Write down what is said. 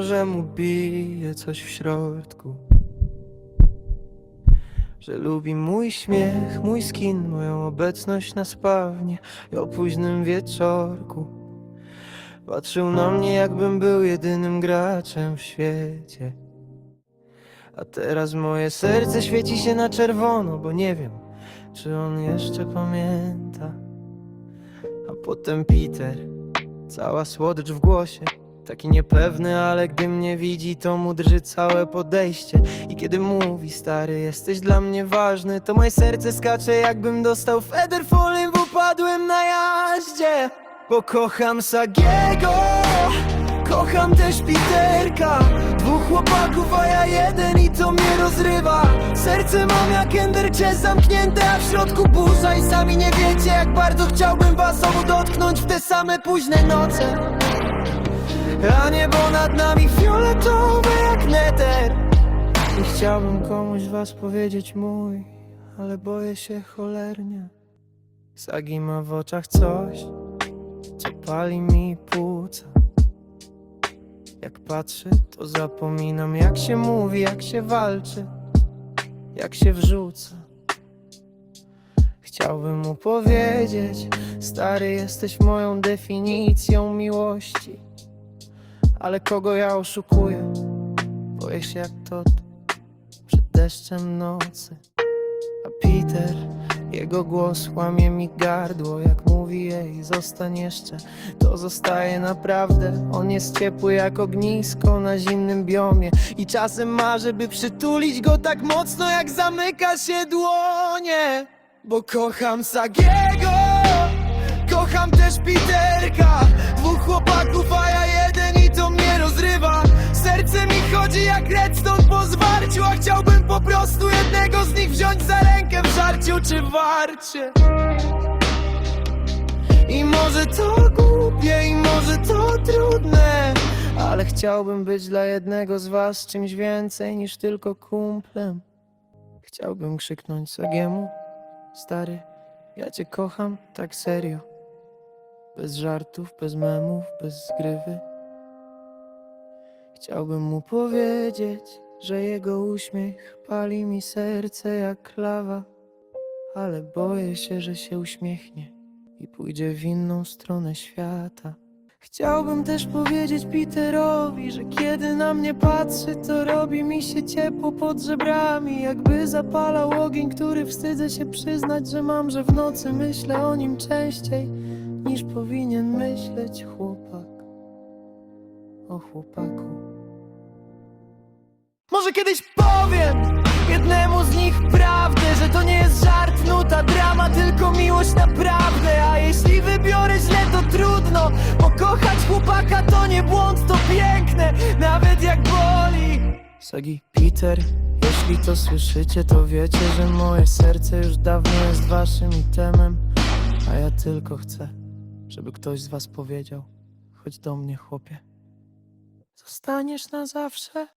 że mu bije coś w środku. Że lubi mój śmiech, mój skin, moją obecność na spawnie i o późnym wieczorku. Patrzył na mnie, jakbym był jedynym graczem w świecie. A teraz moje serce świeci się na czerwono, bo nie wiem, czy on jeszcze pamięta. A potem Peter, cała słodycz w głosie. Taki niepewny, ale gdy mnie widzi, to mu drży całe podejście. I kiedy mówi, stary, jesteś dla mnie ważny, to moje serce skacze, jakbym dostał federfolem w upadłym na jaździe. Bo kocham Sagiego, kocham też Peterka. Dwóch chłopaków, a ja jeden i to mnie rozrywa. Serce mam jak Ender Chest zamknięte, a w środku burza i sami nie wiecie, jak bardzo chciałbym was obu dotknąć w te same późne noce. A niebo nad nami fioletowe jak neter. I chciałbym komuś z was powiedzieć mój Ale boję się cholernie. Sagi ma w oczach coś Co pali mi płuca. Jak patrzę to zapominam Jak się mówi, jak się walczy Jak się wrzuca. Chciałbym mu powiedzieć Stary jesteś moją definicją miłości ale kogo ja oszukuję? Boję się jak tot przed deszczem nocy. A Peter, jego głos łamie mi gardło, jak mówi jej, zostań jeszcze, to zostaje naprawdę. On jest ciepły jak ognisko na zimnym biomie i czasem marzę, by przytulić go tak mocno, jak zamyka się dłonie. Bo kocham Sagiego, kocham też Peterka, dwóch chłopaków, a Chodzi jak redstone po zwarciu, a chciałbym po prostu jednego z nich wziąć za rękę w żarciu czy warcie. I może to głupie, i może to trudne, ale chciałbym być dla jednego z was czymś więcej niż tylko kumplem. Chciałbym krzyknąć Sagiemu, stary, ja cię kocham tak serio. Bez żartów, bez memów, bez zgrywy. Chciałbym mu powiedzieć, że jego uśmiech pali mi serce jak lawa, ale boję się, że się uśmiechnie i pójdzie w inną stronę świata. Chciałbym też powiedzieć Peterowi, że kiedy na mnie patrzy, to robi mi się ciepło pod żebrami, jakby zapalał ogień, który wstydzę się przyznać, że mam, że w nocy myślę o nim częściej niż powinien myśleć chłopak o chłopaku. Może kiedyś powiem jednemu z nich prawdę, że to nie jest żart, nuta, drama, tylko miłość naprawdę. A jeśli wybiorę źle, to trudno, bo kochać chłopaka to nie błąd, to piękne, nawet jak boli. Sagi Peter, jeśli to słyszycie, to wiecie, że moje serce już dawno jest waszym itemem, a ja tylko chcę, żeby ktoś z was powiedział, chodź do mnie, chłopie. Zostaniesz na zawsze?